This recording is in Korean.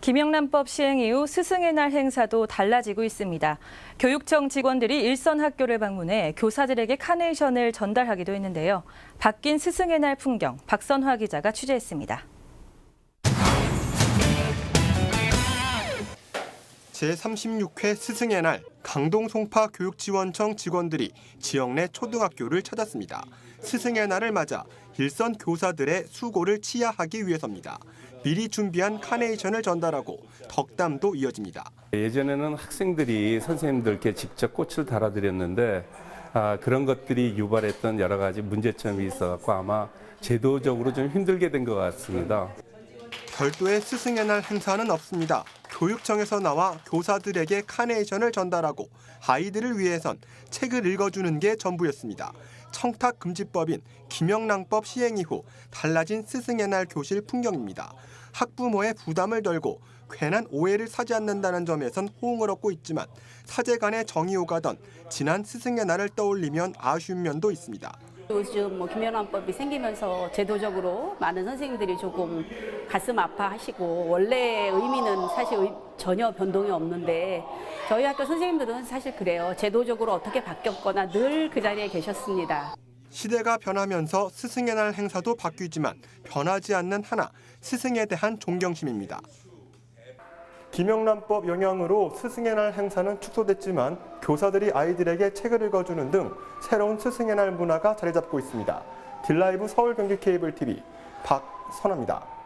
김영란법 시행 이후 스승의 날 행사도 달라지고 있습니다. 교육청 직원들이 일선 학교를 방문해 교사들에게 카네이션을 전달하기도 했는데요. 바뀐 스승의 날 풍경 박선화 기자가 취재했습니다. 제36회 스승의 날 강동 송파 교육지원청 직원들이 지역 내 초등학교를 찾았습니다. 스승의 날을 맞아 일선 교사들의 수고를 치하하기 위해서입니다. 미리 준비한 카네이션을 전달하고 덕담도 이어집니다. 예전에는 학생들이 선생님들께 직접 꽃을 달아드렸는데 아, 그런 것들이 유발했던 여러 가지 문제점이 있어갖고 아마 제도적으로 좀 힘들게 된 것 같습니다. 별도의 스승의 날 행사는 없습니다. 교육청에서 나와 교사들에게 카네이션을 전달하고 아이들을 위해선 책을 읽어주는 게 전부였습니다. 청탁금지법인 김영란법 시행 이후 달라진 스승의 날 교실 풍경입니다. 학부모의 부담을 덜고 괜한 오해를 사지 않는다는 점에선 호응을 얻고 있지만 사제 간의 정이 오가던 지난 스승의 날을 떠올리면 아쉬운 면도 있습니다. 요즘 뭐 김연환법이 생기면서 제도적으로 많은 선생님들이 조금 가슴 아파하시고 원래 의미는 사실 의- 전혀 변동이 없는데 저희 학교 선생님들은 사실 그래요. 제도적으로 어떻게 바뀌었거나 늘 그 자리에 계셨습니다. 시대가 변하면서 스승의 날 행사도 바뀌지만 변하지 않는 하나 스승에 대한 존경심입니다. 김영란법 영향으로 스승의 날 행사는 축소됐지만 교사들이 아이들에게 책을 읽어주는 등 새로운 스승의 날 문화가 자리 잡고 있습니다. 딜라이브 서울 경기 케이블 TV 박선아입니다.